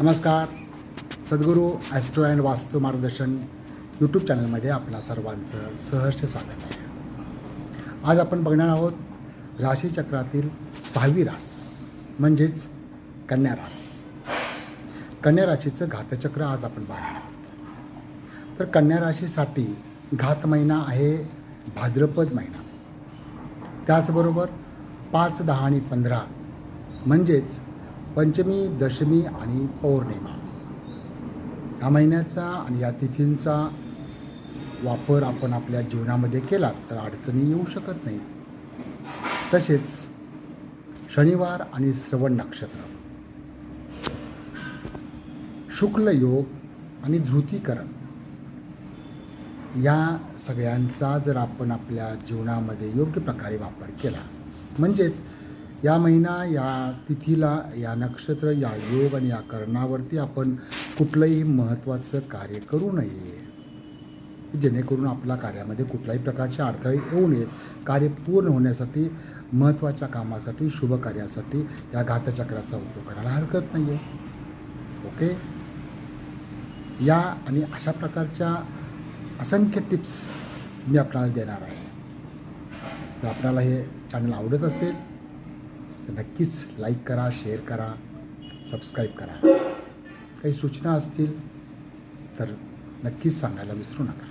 नमस्कार. सद्गुरू Austro and वास्तू मार्गदर्शन यूट्यूब चॅनलमध्ये आपल्या सर्वांचं सहर्ष स्वागत आहे. आज आपण बघणार आहोत राशीचक्रातील सहावी रास म्हणजेच कन्या रास. कन्या राशीचं घातचक्र आज आपण पाहणार आहोत. तर कन्या राशीसाठी घात महिना आहे भाद्रपद महिना. त्याचबरोबर पाच दहा आणि पंधरा म्हणजेच पंचमी दशमी आणि पौर्णिमा. या महिन्याचा आणि या तिथींचा वापर आपण आपल्या जीवनामध्ये केला तर अडचणी येऊ शकत नाही तसेच शनिवार आणि श्रवण नक्षत्र. शुक्ल योग आणि धृतीकरण या सगळ्यांचा जर आपण आपल्या जीवनामध्ये योग्य प्रकारे वापर केला म्हणजेच या महिना या तिथीला या नक्षत्र या योग आणि या करणावरती आपण कुठलंही महत्त्वाचं कार्य करू नये. जेणेकरून आपल्या कार्यामध्ये कुठल्याही प्रकारचे अडथळे येऊ नयेत. कार्य पूर्ण होण्यासाठी महत्त्वाच्या कामासाठी शुभ कार्यासाठी या घातचक्राचा उपयोग करायला हरकत नाही आहे ओके? या आणि अशा प्रकारच्या असंख्य टिप्स मी आपल्याला देणार आहे. तर आपल्याला हे चॅनल आवडत असेल तर नक्कीच लाईक करा शेअर करा सबस्क्राईब करा. काही सूचना असतील तर नक्कीच सांगायला विसरू नका.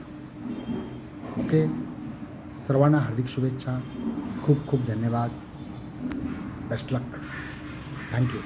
ओके सर्वांना हार्दिक शुभेच्छा. खूप खूप धन्यवाद. बेस्ट लक थँक्यू